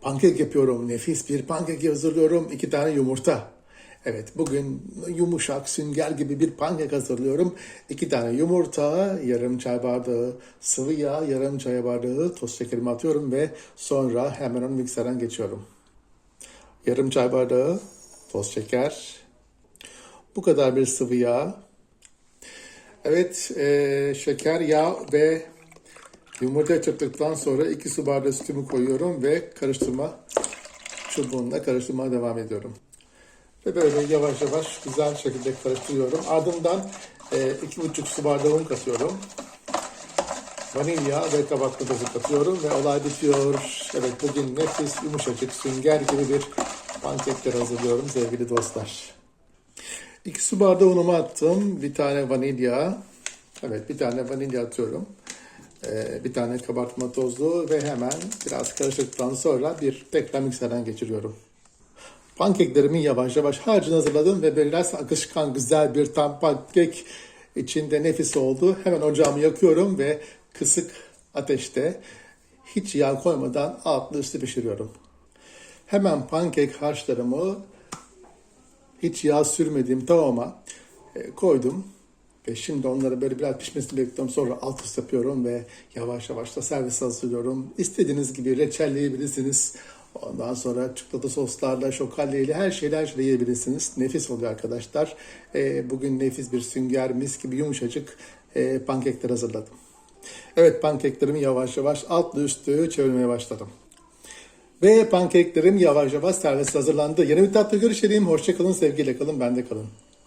Pankek yapıyorum. Nefis bir pankek hazırlıyorum. İki tane yumurta. Evet bugün yumuşak sünger gibi bir pankek hazırlıyorum. İki tane yumurta, yarım çay bardağı sıvı yağ, yarım çay bardağı toz şekerimi atıyorum ve sonra hemen onu mikserden geçiyorum. Yarım çay bardağı toz şeker. Bu kadar bir sıvı yağ. Evet e, şeker, yağ ve Yumurta çırptıktan sonra 2 su bardağı sütümü koyuyorum ve karıştırma çubuğumla karıştırmaya devam ediyorum. Ve böyle yavaş yavaş güzel şekilde karıştırıyorum. Ardından 2,5 su bardağı un katıyorum. Vanilya ve kabartma tozu katıyorum ve olay bitiyor. Evet bugün nefis yumuşacık sünger gibi bir pankekler hazırlıyorum sevgili dostlar. 2 su bardağı unumu attım. Bir tane vanilya. Evet bir tane vanilya atıyorum. Ee, bir tane kabartma tozu ve hemen biraz karıştıktan sonra bir tekrar mikserden geçiriyorum. Pankeklerimi yavaş yavaş harcını hazırladım ve biraz akışkan güzel bir tam pankek içinde nefis oldu. Hemen ocağımı yakıyorum ve kısık ateşte hiç yağ koymadan altlı üstü pişiriyorum. Hemen pankek harçlarımı hiç yağ sürmediğim tavama e, koydum. Ve şimdi onları böyle biraz pişmesini bekliyorum. Sonra alt üst yapıyorum ve yavaş yavaş da servis hazırlıyorum. İstediğiniz gibi reçelleyebilirsiniz. Ondan sonra çikolata soslarla, şokalleyle her şeyle her şeyle yiyebilirsiniz. Nefis oluyor arkadaşlar. E, bugün nefis bir sünger, mis gibi yumuşacık e, pankekler hazırladım. Evet pankeklerimi yavaş yavaş altlı üstü çevirmeye başladım. Ve pankeklerim yavaş yavaş servis hazırlandı. Yeni bir tatlı görüşelim. Hoşçakalın, sevgiyle kalın, bende kalın.